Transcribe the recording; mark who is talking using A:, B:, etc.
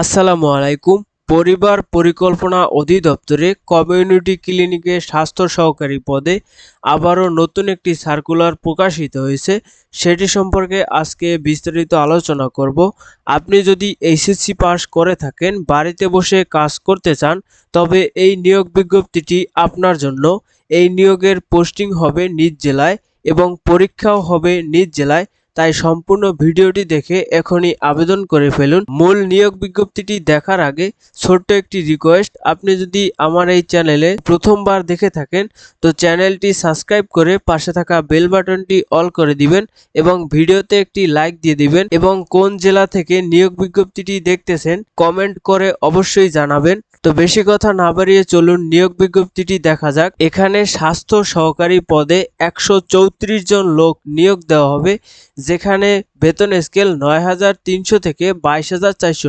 A: আসসালামু আলাইকুম। পরিবার পরিকল্পনা অধিদপ্তরে কমিউনিটি ক্লিনিকে স্বাস্থ্য সহকারী পদে আবারও নতুন একটি সার্কুলার প্রকাশিত হয়েছে। সেটি সম্পর্কে আজকে বিস্তারিত আলোচনা করব। আপনি যদি এইচএসসি পাস করে থাকেন, বাড়িতে বসে কাজ করতে চান, তবে এই নিয়োগ বিজ্ঞপ্তিটি আপনার জন্য। এই নিয়োগের পোস্টিং হবে নিজ জেলায় এবং পরীক্ষাও হবে নিজ জেলায়। তাই সম্পূর্ণ ভিডিওটি দেখে এখনই আবেদন করে ফেলুন। মূল নিয়োগ বিজ্ঞপ্তিটি দেখার আগে ছোট্ট একটি রিকোয়েস্ট আপনি যদি আমার এই চ্যানেলে প্রথমবার দেখে থাকেন, তো চ্যানেলটি সাবস্ক্রাইব করে পাশে থাকা বেল বাটনটি অল করে দিবেন এবং ভিডিওতে একটি লাইক দিয়ে দিবেন এবং কোন জেলা থেকে নিয়োগ বিজ্ঞপ্তিটি দেখতেছেন কমেন্ট করে অবশ্যই জানাবেন। তো বেশি কথা না বাড়িয়ে চলুন, নিয়োগ বিজ্ঞপ্তিটি দেখা যাক। এখানে স্বাস্থ্য সহকারী পদে একশো চৌত্রিশ জন লোক নিয়োগ দেওয়া হবে যেখানে বেতন স্কেল নয় হাজার তিনশো থেকে বাইশ হাজার চারশো